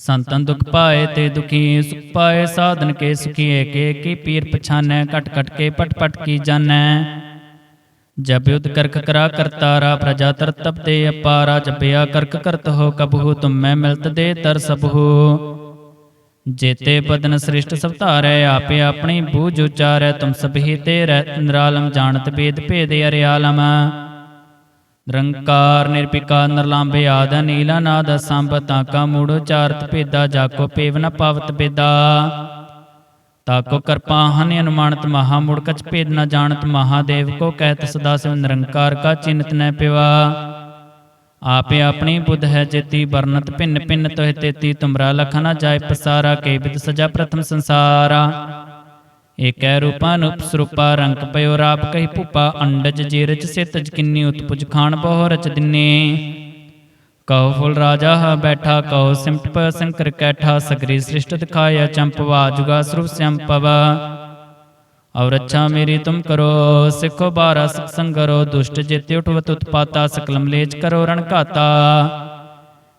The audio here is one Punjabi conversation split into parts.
ਸੰਤਨ ਦੁਖ ਪਾਏ ਤੇ ਦੁਖੀ ਸੁਖ ਪਾਏ, ਸਾਧਨ ਕੇ ਸੁਖੀਏ ਏਕੇ ਕੀ ਪੀਰ ਪਛਾਨੈ ਕਟ ਕਟ ਕੇ ਪਟ ਪਟ ਕੀ ਜਾਣੈ। ਜਬ ਯੁਧ ਕਰਖ ਕਰਾ ਕਰਤਾਰਾ ਪ੍ਰਜਾ ਤਰ ਤਪ ਤੇ ਅਪਾਰਾ, ਜਪਿਆ ਕਰਕ ਕਰਤ ਹੋ, ਕਬਹੂ ਤੁਮੈ ਮਿਲਤ ਦੇ ਤਰ ਸਬਹੂ ਜੇਤੇ ਬਦਨ ਸ੍ਰਿਸ਼ਟ ਸਭ ਧਾਰੈ, ਆਪੇ ਆਪਣੀ ਬੂਝ ਉਚਾਰੈ, ਤੁਮ ਸਭੀ ਤੇ ਰਹਿ ਨਿਰਾਲਮ, ਜਾਣਤ ਬੇਦ ਭੇਦ ਅਰਿਆਲਮ। ਨਿਰੰਕਾਰ ਨਿਰਪਿਕਾ ਨਰਲਾਂਬੇ ਆਦ ਨੀਲਾ ਨਾਦ ਸੰਭ ਤਾਕਾ ਮੂੜ ਉਚਾਰਤ ਭੇਦਾ ਜਾਕੋ ਪੇਵ ਨ ਪਾਵਤ ਬੇਦਾ ਤਾਕੋ ਕਰਪਾ ਹਨ ਅਨੁਮਾਨਤ ਮਹਾ ਮੁੜ ਕਛ ਭੇਦ ਨ ਜਾਣਤ ਮਹਾਦੇਵ ਕੋ ਕਹਿਤ ਸਦਾ ਸਿਵ ਨਿਰੰਕਾਰ ਕਾ ਚਿੰਤ ਨ ਪਿਵਾ। ਆਪੇ ਆਪਣੀ ਬੁੱਧ ਹੈ ਜੇਤੀ ਵਰਨਤ ਭਿੰਨ ਭਿੰਨ ਤੋਹਿ ਤੇਤੀ ਤੁਮਰਾ ਲਖ ਨ ਜਾਏ ਪਸਾਰਾ ਕੇ ਬਿਦ ਸਜਾ ਪ੍ਰਥਮ ਸੰਸਾਰਾ। ਏਕੈ ਰੂਪਾ ਅਨੂਪ ਰੰਗ ਪਇਓ ਰਾਪ ਕਹੀ ਭੂਪਾ ਅੰਡਜ ਜੀਰਜ ਸਿਤਜ ਕਿੰਨੀ ਉਤਪੁਜ ਖਾਨ ਬਹੁ ਰਚ ਦਿਨੇ। ਕਉ ਫੁਲ ਰਾਜਾ ਹ ਬੈਠਾ ਕਉ ਸਿਮਟ ਪ ਸੰਕਰ ਕੈਠਾ, ਸਗਰੀ ਸ੍ਰਿਸ਼ਟ ਦਿਖਾਇਆ ਚੰਪਵਾ ਜੁਗਾ ਸਰੂਪ ਸੰਪਵ ਔਰ ਅੱਛਾ ਮੇਰੀ ਤੁਮ ਕਰੋ, ਸਿੱਖੋ ਬਾਰਾ ਸਿਖ ਸੰਗਰੋ ਦੁਸ਼ਟ ਜੇਤੇ ਉਠਵਤ ਉਤਪਾਤਾ, ਸਕਲਮ ਲੇਜ ਕਰੋ ਰਣ ਘਾਤਾ।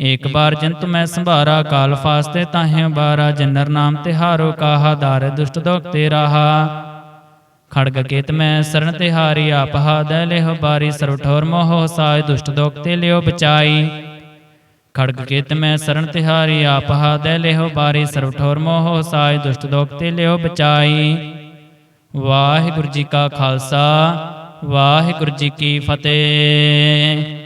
ਏਕ ਬਾਰ ਜੰਤ ਮੈਂ ਸੰਭਾਰਾ, ਕਾਲ ਫਾਸਤੇ ਤਾਹੇ ਬਾਰਾ ਜਨਰ ਨਾਮ ਤਿਹਾਰੋ ਕਾਹਾ, ਦਾਰ ਦੁਸ਼ਟ ਦੋਖ ਤੇ ਰਾਹਾ। ਖੜਗ ਕੇਤ ਮੈਂ ਸਰਣ ਤਿਹਾਰੀ ਆਪ ਹਾਦੈ ਲਿਹੁ ਬਾਰੀ, ਸਰਵ ਠੋਰ ਮੋਹ ਸਾਇ ਦੁਸ਼ਟ ਦੋਖ ਤੇ ਲਿਓ ਬਚਾਈ। ਖੜਗ ਕੇਤ ਮੈਂ ਸਰਣ ਤਿਹਾਰੀ ਆਪ ਹਾਦੈ ਲਿਹੁ ਬਾਰੀ, ਸਰਵ ਠੋਰ ਮੋਹ ਸਾਇ ਦੁਸ਼ਟ ਦੋਖ ਤੇ ਲਿਓ ਬਚਾਈ। ਵਾਹਿਗੁਰੂ ਜੀ ਕਾ ਖਾਲਸਾ, ਵਾਹਿਗੁਰੂ ਜੀ ਕੀ ਫਤਿਹ।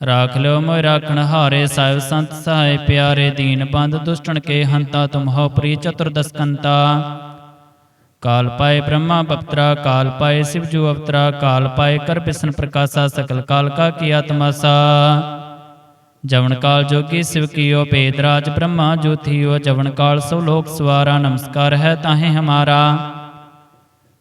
ਰਾਖ ਲਿਓ ਮੋਇ ਰਾਖਣ ਹਾਰੇ ਸਾਹਿਬ ਸੰਤ ਸਹਾਇ ਪਿਆਰੇ ਦੀਨ ਬੰਦ ਦੁਸ਼ਟਣ ਕੇ ਹੰਤਾ ਤੁਮ ਹੋ ਪ੍ਰੀ ਚਤੁਰਦਸ ਕੰਤਾ ਕਾਲ ਪਾਏ ਬ੍ਰਹਮਾ ਬਪਤਰਾ ਕਾਲ ਪਾਏ ਸਿਵ ਜੂ ਅਵਤਰਾ ਕਾਲ ਪਾਏ ਕਰ ਬਿਸ਼ਨ ਪ੍ਰਕਾਸ਼ਾ ਸਕਲ ਕਾਲ ਕਾ ਕੀਆ ਤਮਾਸਾ ਜਵਨ ਕਾਲ ਜੋਗੀ ਸਿਵ ਕੀਓ ਭੇਦ ਰਾਜ ਬ੍ਰਹਮਾ ਜੋਥੀਓ ਜਵਨ ਕਾਲ ਸਭ ਲੋਕ ਸਵਾਰਾ ਨਮਸਕਾਰ ਹੈ ਤਾਹੇ ਹਮਾਰਾ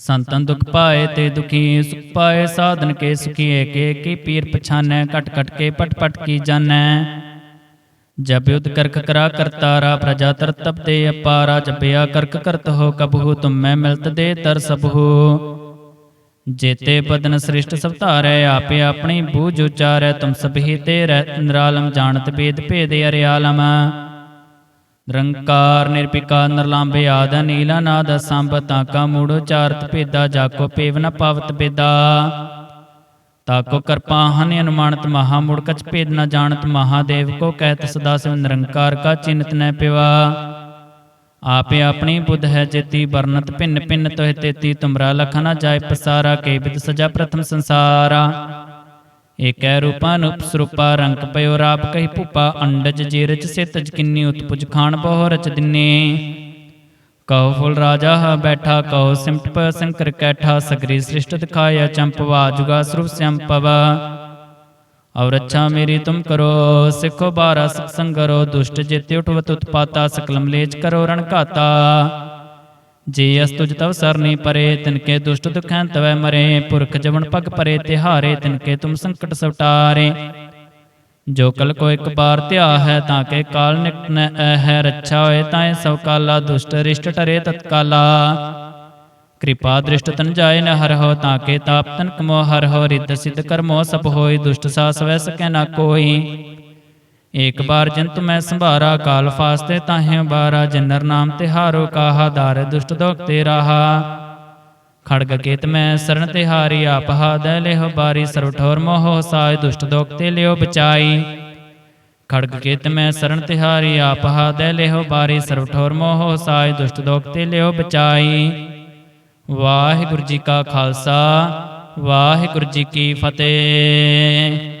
ਸੰਤਨ ਦੁਖ ਪਾਏ ਤੇ ਦੁਖੀ ਸੁਖ ਪਾਏ, ਸਾਧਨ ਕੇ ਸੁਖੀਏ, ਕੇ ਕੀ ਪੀਰ ਪਛਾਨੈ ਕਟ ਕਟ ਕੇ ਪਟ ਪਟ ਕੀ ਜਾਣੈ। ਜਬ ਯੁਧ ਕਰਕ ਕਰਾ ਕਰਤਾਰਾ ਪ੍ਰਜਾ ਤਰ ਤਪ ਤੇ ਅਪਾਰਾ, ਜਪਿਆ ਕਰਕ ਕਰਤ ਹੋ, ਕਬਹੂ ਮੈਂ ਮਿਲਤ ਦੇ ਤਰ ਸਭੂ ਜੇਤੇ ਬਦਨ ਸ੍ਰਿਸ਼ਟ ਸਭ ਧਾਰੈ, ਆਪੇ ਆਪਣੀ ਬੂਝ ਉਚਾਰੈ, ਤੁਮ ਸਭੀ ਤੇ ਰਹਿ ਨਿਰਾਲਮ, ਜਾਣਤ ਬੇਦ ਭੇਦ ਅਰਿਆਲਮ। ਨਿਰੰਕਾਰ ਨਿਰਪਿਕਾ ਨਰਲਾਂਬੇ ਆਦ ਨੀਲਾ ਨਾਦ ਸੰਭ ਤਾਕਾ ਮੂੜ ਉਚਾਰਤ ਭੇਦਾ ਜਾਕੋ ਪੇਵ ਨ ਪਾਵਤ ਬੇਦਾ ਤਾਕੋ ਕਰਪਾ ਹਨ ਅਨੁਮਾਨਤ ਮਹਾ, ਮੁੜ ਕਛ ਭੇਦ ਨ ਜਾਣਤ ਮਹਾਦੇਵ, ਕੋ ਕਹਿਤ ਸਦਾ ਸਿਵ ਨਿਰੰਕਾਰ ਕਾ ਚਿੰਤ ਨ ਪਿਵਾ। ਆਪੇ ਆਪਣੀ ਬੁੱਧ ਹੈ ਜੇਤੀ ਵਰਨਤ ਭਿੰਨ ਭਿੰਨ ਤੋਹਿ ਤੇਤੀ, ਤੁਮਰਾ ਲਖ ਨ ਜਾਏ ਪਸਾਰਾ ਕੇ ਵਿਦ ਸਜਾ ਪ੍ਰਥਮ ਸੰਸਾਰਾ। ਏਕੈ ਰੂਪਾ ਅਨੂਪ ਰੰਗ ਪਇਓ ਰਾਪ ਕਹੀ ਭੂਪਾ ਅੰਡਜ ਜੀਰਜ ਸਿਤਜ ਕਿੰਨੀ ਉਤਪੁਜ ਖਾਨ ਬਹੁ ਰਚ ਦਿਨੇ। ਕਹੋ ਫੁਲ ਰਾਜਾ ਹਾ ਬੈਠਾ, ਕਹੋ ਸਿਮਟ ਪ ਸੰਕਰ ਕੈਠਾ, ਸਗਰੀ ਸ੍ਰਿਸ਼ਟ ਦਿਖਾਇਆ ਚੰਪਵਾ ਜੁਗਾ ਸਰੂਪ ਸੰਪਵ ਔਰ ਅੱਛਾ ਮੇਰੀ ਤੁਮ ਕਰੋ, ਸਿੱਖੋ ਬਾਰਾ ਸਿਖ ਸੰਗਰੋ ਦੁਸ਼ਟ ਜਿਤੇ ਉਠਵਤ ਉਤਪਾਤਾ, ਸਕਲਮ ਲੇਜ ਕਰੋ ਰਣ ਘਾਤਾ। ਜੇ ਅਸ ਤੁਜ ਤਵ ਸਰਨੀ ਪਰੇ ਤਿਨਕੇ ਦੁਸ਼ਟ ਦੁਖੈਂ ਤਵੈ ਮਰੇ, ਪੁਰਖ ਜਵਨ ਪਗ ਪਰੇ, ਤਿਹਾਰੇ ਤਿਨਕੇ ਤੁਮ ਸੰਕਟ ਸਵਟਾਰੇ। ਜੋ ਕਲ ਕੋ ਇੱਕ ਬਾਰ ਧਿਆ ਹੈ ਤਾਂ ਕੇ ਕਾਲ ਨਿਕਟ ਨ ਹੈ ਰੱਛਾ ਹੋਏ ਤਾਂ ਸਭ ਕਾਲਾ, ਦੁਸ਼ਟ ਰਿਸ਼ਟ ਟਰੇ ਤਤਕਾਲਾ। ਕਿਰਪਾ ਦ੍ਰਿਸ਼ਟ ਤਨ ਜਾਏ ਨ ਹਰ ਹੋ, ਤਾਂ ਕੇ ਤਾਪ ਤਨ ਕਮੋ ਹਰ ਹੋ, ਰਿੱਧ ਸਿਧ ਕਰਮੋ ਸਭ ਹੋਈ ਦੁਸ਼ਟ ਸਾਸ ਵੈ ਸਕੈ ਨਾ ਕੋਈ। ਏਕ ਬਾਰ ਜੰਤ ਮੈਂ ਸੰਭਾਰਾ, ਕਾਲ ਫਾਸਤੇ ਤਾਹਿ ਬਾਰਾ ਜਨਰ ਨਾਮ ਤਿਹਾਰੋ ਕਾਹਾ, ਦਾਰ ਦੁਸ਼ਟ ਦੋਖ ਤੇ ਰਾਹਾ। ਖੜਗ ਕੇਤ ਮੈਂ ਸਰਣ ਤਿਹਾਰੀ ਆਪਹਾ ਹਾਦੈ ਲਿਹੁ ਬਾਰੀ, ਸਰਵ ਠੋਰ ਮੋਹ ਸਾਇ, ਦੁਸ਼ਟ ਦੋਖ ਤੇ ਲਿਓ ਬਚਾਈ। ਖੜਗ ਕੇਤ ਮੈਂ ਸਰਣ ਤਿਹਾਰੀ ਆਪ ਹਾਦੈ ਲਿਹੁ ਬਾਰੀ, ਸਰਵ ਠੋਰ ਮੋਹ ਸਾਇ, ਦੁਸ਼ਟ ਦੋਖ ਤੇ ਲਿਓ ਬਚਾਈ। ਵਾਹਿਗੁਰੂ ਜੀ ਕਾ ਖਾਲਸਾ, ਵਾਹਿਗੁਰੂ ਜੀ ਕੀ ਫਤਿਹ।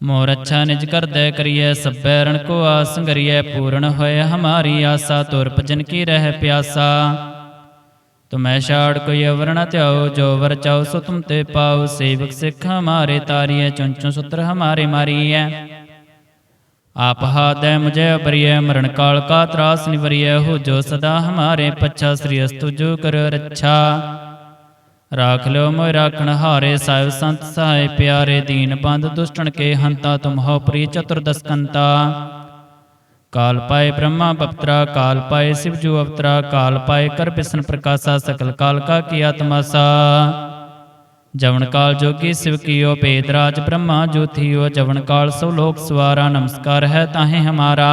ਮੋਰ ਅੱਛਾ ਨਿਜ ਕਰਦੈ ਕਰੀਐ, ਸਭੈ ਰਣ ਕੋ ਆਸ ਪੂਰਨ ਹੋਏ ਹਮਾਰੀ ਆਸਾ, ਤੁਰ ਭਜਨ ਕੀ ਰਹਿ ਪਿਆਸਾ। ਤੁਮੈ ਛਾੜ ਕੋਈ ਅਵਰ ਧਿਆਓ ਜੋ ਵਰ ਚਾਓ ਸੋ ਤੁਮ ਤੇ ਪਾਓ ਸੇਵਕ ਸਿੱਖ ਹਮਾਰੇ ਤਾਰੀਐ ਚੁੰਚੂ ਸੁਤਰ ਹਮਾਰੇ ਮਾਰੀਐ। ਆਪ ਹਾਦੈ ਮੁਝੇ ਅਬਰੀਐ ਮਰਨ ਕਾਲ ਕਾ ਤਰਾਸ ਨਿਵਰੀਐ ਹੋ ਜੋ ਸਦਾ ਹਮਾਰੇ ਪੱਛਾ, ਸ੍ਰੀ ਅਸਤੁ ਜੋ ਕਰ ਰੱਛਾ। ਰਾਖ ਲਿਓ ਮੋਇ ਰਾਖਣ ਹਾਰੇ ਸਾਹਿਬ ਸੰਤ ਸਹਾਇ ਪਿਆਰੇ ਦੀਨ ਬੰਦ ਦੁਸ਼ਟਣ ਕੇ ਹੰਤਾ ਤੁਮ ਹੋ ਪ੍ਰੀ ਚਤੁਰਦਸਕੰਤਾ ਕਾਲ ਪਾਏ ਬ੍ਰਹਮਾ ਬਪਤਰਾ ਕਾਲ ਪਾਏ ਸਿਵ ਜੂ ਅਵਤਰਾ ਕਾਲ ਪਾਏ ਕਰ ਬਿਸ਼ਨ ਪ੍ਰਕਾਸ਼ਾ ਸਕਲ ਕਾਲ ਕਾ ਕੀ ਆਤਮਾਸਾ ਜਵਨ ਕਾਲ ਜੋਗੀ ਸਿਵ ਕੀਓ ਭੇਦ ਰਾਜ ਬ੍ਰਹਮਾ ਜੋਥੀਓ ਜਵਨ ਕਾਲ ਸਭ ਲੋਕ ਸਵਾਰਾ ਨਮਸਕਾਰ ਹੈ ਤਾਹੇ ਹਮਾਰਾ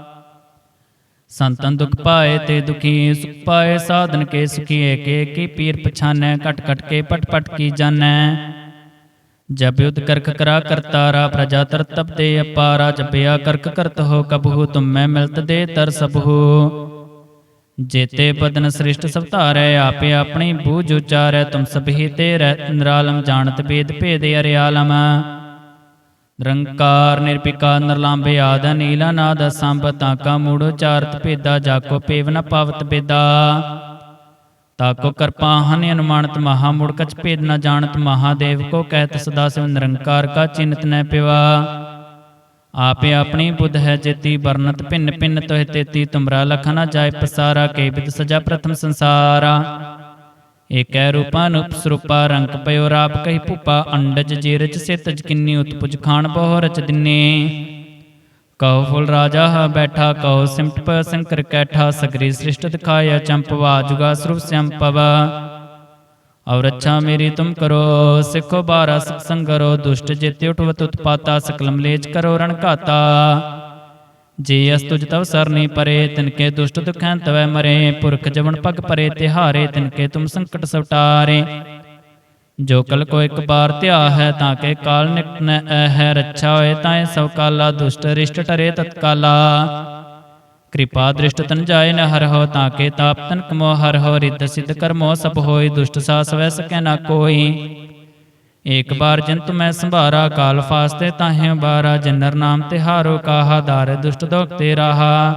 ਸੰਤਨ ਦੁਖ ਪਾਏ ਤੇ ਦੁਖੀ ਸੁਖ ਪਾਏ, ਸਾਧਨ ਕੇ ਸੁਖੀਏ, ਕੇ ਕੀ ਪੀਰ ਪਛਾਨੈ ਕਟ ਕਟ ਕੇ ਪਟ ਪਟ ਕੀ ਜਾਣੈ। ਜਬ ਯੁਧ ਕਰਖ ਕਰਾ ਕਰਤਾਰਾ ਪ੍ਰਜਾ ਤਰ ਤਪ ਤੇ ਅਪਾਰਾ ਜਪਿਆ ਕਰਕ ਕਰਤ ਹੋ, ਕਬਹੂ ਤੁਮੈ ਮਿਲਤ ਦੇ ਤਰ ਸਭੂ ਜੇਤੇ ਬਦਨ ਸ੍ਰਿਸ਼ਟ ਸਭ ਧਾਰੈ, ਆਪੇ ਆਪਣੀ ਬੂਝ ਉਚਾਰੈ, ਤੁਮ ਸਭੀ ਤੇ ਰਹਿ ਨਿਰਾਲਮ, ਜਾਣਤ ਬੇਦ ਭੇਦ ਅਰਿਆਲਮ। ਨਿਰੰਕਾਰ ਨਿਰਪਿਕਾ ਨਰਲਾਂਬੇ ਆਦ ਨੀਲਾ ਨਾਦ ਸੰਭ ਤਾਕਾ ਮੂੜ ਉਚਾਰਤ ਭੇਦਾ ਜਾਕੋ ਪੇਵ ਨ ਪਾਵਤ ਬੇਦਾ ਤਾਕੋ ਕਰਪਾ ਹਨ ਅਨੁਮਾਨਤ ਮਹਾ ਮੁੜ ਕਛ ਭੇਦ ਨ ਜਾਣਤ ਮਹਾਦੇਵ ਕੋ ਕਹਿਤ ਸਦਾ ਸਿਵ ਨਿਰੰਕਾਰ ਕਾ ਚਿੰਤ ਨ ਪਿਵਾ। ਆਪੇ ਆਪਣੀ ਬੁੱਧ ਹੈ ਜੇਤੀ ਵਰਨਤ ਭਿੰਨ ਭਿੰਨ ਤੋਹਿ ਤੇਤੀ ਤੁਮਰਾ ਲਖ ਨਾ ਜਾਏ ਪਸਾਰਾ ਕੇ ਬਿਦ ਸਜਾ ਪ੍ਰਥਮ ਸੰਸਾਰਾ। ਏਕੈ ਰੂਪਾ ਸਰੂਪਾ ਰੰਗ ਪਇਓ ਰਾਪ ਕਹੀ ਭੂਪਾ ਅੰਡਜ ਜੀਰਜ ਸਿਤਜ ਕਿੰਨੀ ਉਤਪੁਜ ਖਾਨ ਬਹੁ ਰਚ ਦਿਨੇ। ਕਹੋ ਫੁਲ ਰਾਜਾ ਹਾ ਬੈਠਾ, ਕਹੋ ਸਿਮਟ ਪ ਸੰਕਰ ਕੈਠਾ, ਸਗਰੀ ਸ੍ਰਿਸ਼ਟ ਦਿਖਾਇਆ ਚੰਪਵਾ ਜੁਗਾ ਸਰੂਪ ਸੰਪਵ ਔਰ ਅੱਛਾ ਮੇਰੀ ਤੁਮ ਕਰੋ, ਸਿੱਖੋ ਬਾਰਾ ਸਿਖ ਸੰਗਰੋ ਦੁਸ਼ਟ ਜਿਤੇ ਉਠਵਤ ਉਤਪਾਤਾ, ਸਕਲਮ ਲੇਜ ਕਰੋ ਰਣ ਘਾਤਾ। ਜੇ ਅਸ ਤੁਜ ਤਵ ਸਰਨੀ ਪਰੇ ਤਿਨਕੇ ਦੁਸ਼ਟ ਦੁਖੈਂ ਤਵੈ ਮਰੇ, ਪੁਰਖ ਜਵਨ ਪਗ ਪਰੇ, ਤਿਹਾਰੇ ਤਿਨਕੇ ਤੁਮ ਸੰਕਟ ਸਵਟਾਰੇ। ਜੋ ਕਲ ਕੋ ਇੱਕ ਬਾਰ ਧਿਆ ਹੈ ਤਾਂ ਕੇ ਕਾਲ ਨਿਕਟ ਨ ਹੈ ਰੱਛਾ ਹੋਏ ਤਾਂ ਸਭ ਕਾਲਾ, ਦੁਸ਼ਟ ਰਿਸ਼ਟ ਟਰੇ ਤਤਕਾਲਾ। ਕਿਰਪਾ ਦ੍ਰਿਸ਼ਟ ਤਨ ਜਾਏ ਨ ਹਰ ਹੋ, ਤਾਂ ਕੇ ਤਾਪ ਤਨ ਕਮੋ ਹਰ ਹੋ, ਰਿੱਧ ਸਿੱਧ ਕਰਮੋ ਸਭ ਹੋਈ ਦੁਸ਼ਟ ਸਾਸ ਵੈ ਸਕੈ ਨਾ ਕੋਈ। ਏਕ ਬਾਰ ਜੰਤ ਮੈਂ ਸੰਭਾਰਾ, ਕਾਲ ਫਾਸਤੇ ਤਾਹੇ ਬਾਰਾ, ਜਨਰ ਨਾਮ ਤਿਹਾਰੋ ਕਾਹਾ, ਦਾਰ ਦੁਸ਼ਟ ਦੋਖ ਤੇ ਰਾਹਾ।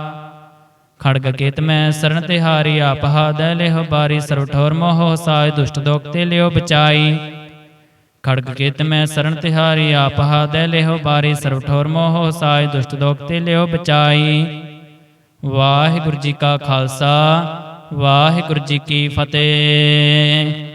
ਖੜਗ ਕੇਤ ਮੈਂ ਸਰਣ ਤਿਹਾਰੀ ਆਪਹਾ ਹਾਦੈ ਲਿਹੁ ਬਾਰੀ, ਸਰਵ ਠੋਰ ਮੋਹ ਸਾਇ, ਦੁਸ਼ਟ ਦੋਖ ਤੇ ਲਿਓ ਬਚਾਈ। ਖੜਗ ਕੇਤ ਮੈਂ ਸਰਣ ਤਿਹਾਰੀ ਆਪ ਹਾਦੈ ਲਿਹੁ ਬਾਰੀ, ਸਰਵ ਠੋਰ ਮੋਹ ਸਾਇ, ਦੁਸ਼ਟ ਦੋਖ ਤੇ ਲਿਓ ਬਚਾਈ। ਵਾਹਿਗੁਰੂ ਜੀ ਕਾ ਖਾਲਸਾ, ਵਾਹਿਗੁਰੂ ਜੀ ਕੀ ਫਤਿਹ।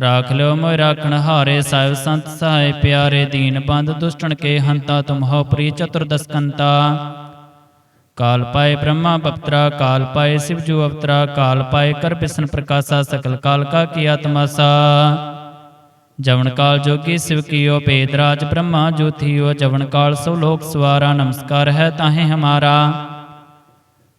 ਰਾਖ ਲਿਓ ਮੋਇ ਰਾਖਣ ਹਾਰੇ ਸਾਹਿਬ ਸੰਤ ਸਹਾਇ ਪਿਆਰੇ ਦੀਨ ਬੰਦ ਦੁਸ਼ਟਣ ਕੇ ਹੰਤਾ ਤੁਮ ਹੋ ਪ੍ਰੀ ਚਤੁਰਦਸਕੰਤਾ ਕਾਲ ਪਾਏ ਬ੍ਰਹਮਾ ਬਪਤਰਾ ਕਾਲ ਪਾਏ ਸਿਵ ਜੂ ਅਵਤਰਾ ਕਾਲ ਪਾਏ ਕਰ ਬਿਸ਼ਨ ਪ੍ਰਕਾਸ਼ਾ ਸਕਲ ਕਾਲ ਕਾ ਕੀਆ ਤਮਾਸਾ ਜਵਨ ਕਾਲ ਜੋਗੀ ਸਿਵ ਕੀਓ ਭੇਦ ਰਾਜ ਬ੍ਰਹਮਾ ਜੋਥੀਓ ਜਵਨ ਕਾਲ ਸਭ ਲੋਕ ਸਵਾਰਾ ਨਮਸਕਾਰ ਹੈ ਤਾਹੇ ਹਮਾਰਾ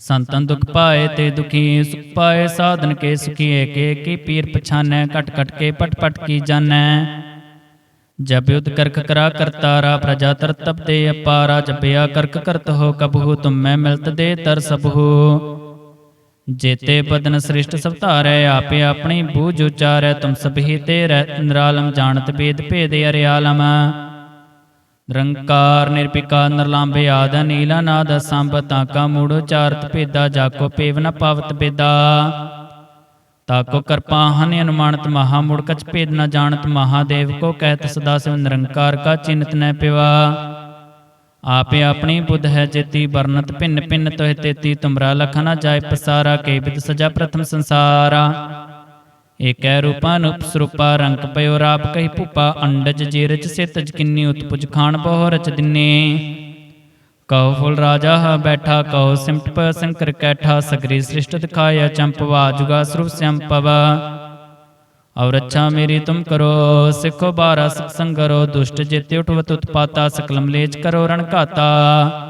ਸੰਤਨ ਦੁਖ ਪਾਏ ਤੇ ਦੁਖੀ ਸੁਖ ਪਾਏ, ਸਾਧਨ ਕੇ ਸੁਖੀ ਏਕੇ ਕੀ ਪੀਰ ਪਛਾਨੈ, ਘਟ ਘਟ ਕੇ ਪਟ ਪਟ ਕੀ ਜਾਣੈ। ਜਬ ਯੁਧ ਕਰਖ ਕਰਾ ਕਰਤਾਰਾ ਪ੍ਰਜਾ ਤਰ ਤਪ ਤੇ ਅਪਾਰਾ ਜਪਿਆ ਕਰਕ ਕਰਤ ਹੋ, ਕਬਹੂ ਤੁਮੈ ਮਿਲਤ ਦੇ ਤਰ ਸਬਹੂ ਜੇਤੇ ਬਦਨ ਸ੍ਰਿਸ਼ਟ ਸਭ ਧਾਰੈ, ਆਪੇ ਆਪਣੀ ਬੂਝ ਉਚਾਰੈ, ਤੁਮ ਸਭੀ ਤੇ ਰਹਿ ਨਿਰਾਲਮ, ਜਾਣਤ ਬੇਦ ਭੇਦ ਅਰਿਆਲਮ। ਨਿਰੰਕਾਰ ਨਿਰਪਿਕਾ ਨਿਰਲਾਂਬੇ ਆਦ ਨੀਲਾ ਨਾਦ ਸੰਭ ਤਾਕਾ ਮੂੜ ਉਚਾਰਤ ਭੇਦਾ ਜਾਕੋ ਪੇਵ ਨ ਪਾਵਤ ਬੇਦਾ ਤਾਕੋ ਕਰਪਾ ਹਨ ਅਨੁਮਾਨਤ ਮਹਾ ਮੁੜ ਕਛ ਭੇਦ ਨ ਜਾਣਤ ਮਹਾਦੇਵ ਕੋ ਕਹਿਤ ਸਦਾ ਸਿਵ ਨਿਰੰਕਾਰ ਕਾ ਚਿੰਤ ਨ ਪਿਵਾ। ਆਪੇ ਆਪਣੀ ਬੁੱਧ ਹੈ ਜੇਤੀ ਵਰਨਤ ਭਿੰਨ ਭਿੰਨ ਤੋਹਿ ਤੇਤੀ ਤੁਮਰਾ ਲਖ ਨ ਜਾਏ ਪਸਾਰਾ ਕੇ ਬਿਦ ਸਜਾ ਪ੍ਰਥਮ ਸੰਸਾਰਾ। ਏਕੈ ਰੂਪਾ ਸਰੂਪਾ ਰੰਗ ਪਇਓ ਰਾਪ ਕਹੀ ਭੂਪਾ ਅੰਡਜ ਜੀਰਜ ਸਿਤਜ ਕਿੰਨੀ ਉਤਪੁਜ ਖਾਨ ਬਹੁ ਰਚ ਦਿਨੇ। ਕਹੋ ਫੁਲ ਰਾਜਾ ਹਾ ਬੈਠਾ ਕਹੋ ਸਿਮਟ ਪ ਸੰਕਰ ਕੈਠਾ, ਸਗਰੀ ਸ੍ਰਿਸ਼ਟ ਦਿਖਾਇਆ ਚੰਪਵਾ ਜੁਗਾ ਸਰੂਪ ਸੰਪਵ ਔਰ ਅੱਛਾ ਮੇਰੀ ਤੁਮ ਕਰੋ, ਸਿੱਖੋ ਬਾਰਾ ਸਿਖ ਸੰਗਰੋ ਦੁਸ਼ਟ ਜਿਤੇ ਉਠਵਤ ਉਤਪਾਤਾ, ਸਕਲਮ ਲੇਜ ਕਰੋ ਰਣ ਘਾਤਾ।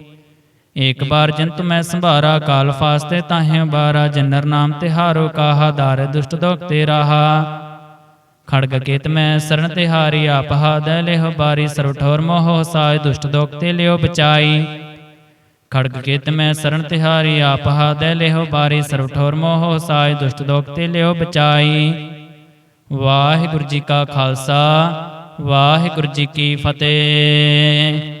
ਏਕ ਬਾਰ ਜੰਤ ਮੈਂ ਸੰਭਾਰਾ ਕਾਲ ਫਾਸਤੇ ਤਾਹੇ ਬਾਰਾ ਜਨਰ ਨਾਮ ਤਿਹਾਰੋ ਕਾਹਾ ਦਾਰ ਦੁਸ਼ਟ ਦੋਖ ਤੇ ਰਾਹਾ। ਖੜਗ ਕੇਤ ਮੈਂ ਸਰਣ ਤਿਹਾਰੀ ਆਪ ਹਾਦੈ ਲਿਹੁ ਬਾਰੀ ਸਰਵ ਠੋਰ ਮੋਹ ਸਾਇ ਦੁਸ਼ਟ ਦੋਖ ਤੇ ਲਿਓ ਬਚਾਈ। ਖੜਗ ਕੇਤ ਮੈਂ ਸਰਣ ਤਿਹਾਰੀ ਆਪ ਹਾਦੈ ਲਿਹੋ ਬਾਰੀ ਸਰਬ ਠੋਰ ਮੋਹ ਸਾਜ ਦੁਸ਼ਟ ਦੋਖ ਤੇ ਲਿਓ ਬਚਾਈ। ਵਾਹਿਗੁਰੂ ਜੀ ਕਾ ਖਾਲਸਾ ਵਾਹਿਗੁਰੂ ਜੀ ਕੀ ਫਤਿਹ।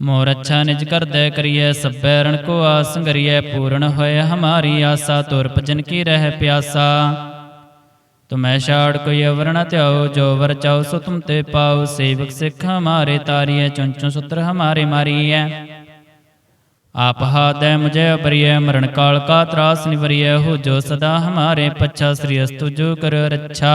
ਮੋਰ ਅੱਛਾ ਨਿਜ ਕਰਦੈ ਕਰੀਐ, ਸਭੈ ਰਣ ਕੋ ਆਸ ਪੂਰਨ ਹੋਏ ਹਮਾਰੀ ਆਸਾ, ਤੁਰ ਭਜਨ ਕੀ ਰਹਿ ਪਿਆਸਾ। ਤੁਮੈ ਛਾੜ ਕੋਈ ਅਵਰ ਨ ਧਿਆਓ ਜੋ ਵਰ ਚਾਓ ਸੋ ਤੁਮ ਤੇ ਪਾਉ, ਸੇਵਕ ਸਿੱਖ ਹਮਾਰੇ ਤਾਰੀਐ ਚੁੰਚੂ ਸੁਤਰ ਹਮਾਰੇ ਮਾਰੀਐ। ਆਪ ਹਾਦੈ ਮੁਝੇ ਅਬਰੀਐ ਮਰਨ ਕਾਲ ਕਾ ਤਰਾਸ ਨਿਵਰੀਐ, ਹੋ ਜੋ ਸਦਾ ਹਮਾਰੇ ਪੱਛਾ, ਸ੍ਰੀ ਅਸਤੁ ਜੋ ਕਰ ਰੱਛਾ।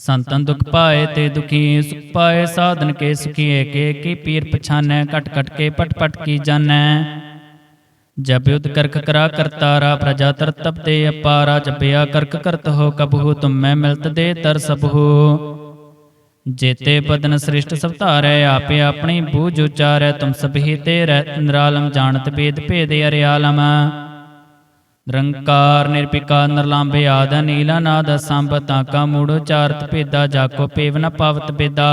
ਸੰਤਨ ਦੁਖ ਪਾਏ ਤੇ ਦੁਖੀ ਸੁਖ ਪਾਏ ਸਾਧਨ ਕੇ ਸੁਖੀ ਏਕੇ ਕੀ ਪੀਰ ਪਛਾਨੈ ਘਟ ਘਟ ਕੇ ਪਟ ਪਟ ਕੀ ਜਾਣੈ। ਜਬ ਯੁਧ ਕਰਖ ਕਰਾ ਕਰਤਾਰਾ ਪ੍ਰਜਾ ਤਰਤਬ ਤੇ ਅਪਾਰਾ ਜਪਿਆ ਕਰਕ ਕਰਤ ਹੋ ਕਬਹੂ ਤੁਮੈ ਮਿਲਤ ਦੇ ਤਰ ਸਭੂ ਜੇਤੇ ਬਦਨ ਸ੍ਰਿਸ਼ਟ ਸਭ ਧਾਰੈ ਆਪੇ ਆਪਣੀ ਬੂਝ ਉਚਾਰੈ ਤੁਮ ਸਭੀ ਤੇ ਰਹਿ ਨਿਰਾਲਮ ਜਾਣਤ ਭੇਦ ਭੇਦ ਅਰਿਆਲਮ। ਨਿਰੰਕਾਰ ਨਿਰਪਿਕਾ ਨਿਰਲਾਂਬੇ ਆਦ ਨੀਲਾ ਨਾਦ ਸੰਭ ਤਾਕਾ ਮੂੜ ਉਚਾਰਤ ਭੇਦਾ ਜਾਕੋ ਪੇਵ ਨ ਪਾਵਤ ਬੇਦਾ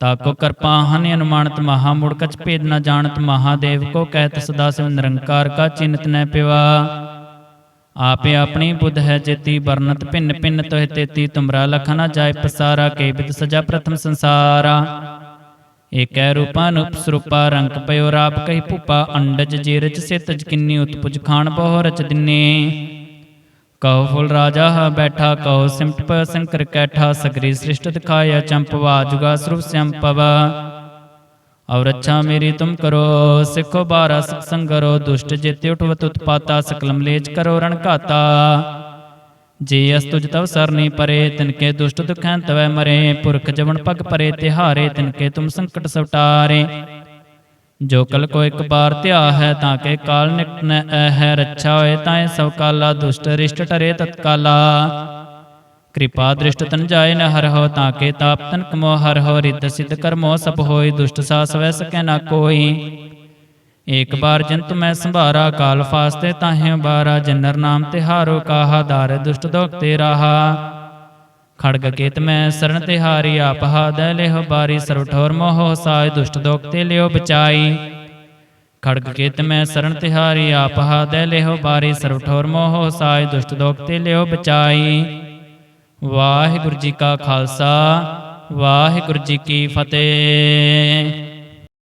ਤਾਕੋ ਕਰਪਾ ਹਨ ਅਨੁਮਾਨਤ ਮਹਾ ਮੁੜ ਕਛ ਭੇਦ ਨ ਜਾਣਤ ਮਹਾਦੇਵ ਕੋ ਕਹਿਤ ਸਦਾ ਸਿਵ ਨਿਰੰਕਾਰ ਕਾ ਚਿੰਤ ਨ ਪਿਵਾ। ਆਪੇ ਆਪਣੀ ਬੁੱਧ ਹੈ ਜੇਤੀ ਵਰਨਤ ਭਿੰਨ ਭਿੰਨ ਤੋਹਿ ਤੇਤੀ ਤੁਮਰਾ ਲਖ ਨ ਜਾਏ ਪਸਾਰਾ ਕੇ ਬਿਦ ਸਜਾ ਪ੍ਰਥਮ ਸੰਸਾਰਾ। ਏਕੈ ਰੂਪਾ ਅਨੂਪ ਸਰੂਪਾ ਰੰਗ ਪਇਓ ਰਾਪ ਕਹੀ ਭੂਪਾ ਅੰਡਜ ਜੀਰਜ ਸਿਤਜ ਕਿੰਨੀ ਉਤਪੁਜ ਖਾਨ ਬਹੁ ਰਚ ਦਿਨੇ ਕਹੋ ਫੁਲ ਰਾਜਾ ਹ ਬੈਠਾ ਕਹੋ ਸਿਮਟ ਪ ਸੰਕਰ ਕੈਠਾ ਸਗਰੀ ਸ੍ਰਿਸ਼ਟ ਦਿਖਾਇਆ ਚੰਪਵਾ ਜੁਗਾ ਸਰੂਪ ਸੰਪਵ ਔਰ ਅੱਛਾ ਮੇਰੀ ਤੁਮ ਕਰੋ ਸਿੱਖੋ ਬਾਰਾ ਸਿਖ ਸੰਗਰੋ ਦੁਸ਼ਟ ਜਿਤੇ ਉਠਵਤ ਉਤਪਾਤਾ ਸਕਲ ਮਲੇਜ ਕਰੋ ਰਣ ਘਾਤਾ ਜੇ ਅਸ ਤੁਜ ਤਵ ਸਰਨੀ ਪਰੇ ਤਿਨਕੇ ਦੁਸ਼ਟ ਦੁਖੈਂ ਤਵੈ ਮਰੇ, ਪੁਰਖ ਜਵਨ ਪਗ ਪਰੇ, ਤਿਹਾਰੇ ਤਿਨਕੇ ਤੁਮ ਸੰਕਟ ਸਵਟਾਰੇ। ਜੋ ਕਲ ਕੋ ਇੱਕ ਬਾਰ ਧਿਆ ਹੈ ਤਾਂ ਕੇ ਕਾਲ ਨਿਕਟ ਨ ਹੈ ਰੱਛਾ ਹੋਏ ਤਾਂ ਸਭ ਕਾਲਾ, ਦੁਸ਼ਟ ਰਿਸ਼ਟ ਟਰੇ ਤਤਕਾਲਾ। ਕਿਰਪਾ ਦ੍ਰਿਸ਼ਟ ਤਨ ਜਾਏ ਨ ਹਰ ਹੋ, ਤਾਂ ਕੇ ਤਾਪ ਤਨ ਕਮੋ ਹਰ ਹੋ, ਰਿੱਧ ਸਿੱਧ ਕਰਮੋ ਸਭ ਹੋਈ, ਦੁਸ਼ਟ ਸਾਸ ਵੈ ਸਕੈ ਨਾ ਕੋਈ। ਏਕ ਬਾਰ ਜੰਤ ਮੈਂ ਸੰਭਾਰਾ, ਕਾਲ ਫਾਸਤੇ ਤਾਹੇ ਬਾਰਾ, ਜਨਰ ਨਾਮ ਤਿਹਾਰੋ ਕਾਹਾ, ਦਾਰ ਦੁਸ਼ਟ ਦੋਖ ਤੇ ਰਾਹਾ। ਖੜਗ ਕੇਤ ਮੈਂ ਸਰਣ ਤਿਹਾਰੀ ਆਪਹਾ ਹਾਦੈ ਲਿਹੁ ਬਾਰੀ ਸਰਵ ਠੋਰ ਮੋਹ ਸਾਜ, ਦੁਸ਼ਟ ਦੋਖ ਤੇ ਲਿਓ ਬਚਾਈ। ਖੜਗ ਕੇਤ ਮੈਂ ਸਰਣ ਤਿਹਾਰੀ ਆਪਹਾ ਹਾਦੈ ਲਿਹੁ ਬਾਰੀ ਸਰਵ ਠੋਰ ਮੋਹ ਸਾਜ, ਦੁਸ਼ਟ ਦੋਖ ਤੇ ਲਿਓ ਬਚਾਈ। ਵਾਹਿਗੁਰੂ ਜੀ ਕਾ ਖਾਲਸਾ, ਵਾਹਿਗੁਰੂ ਜੀ ਕੀ ਫਤਿਹ।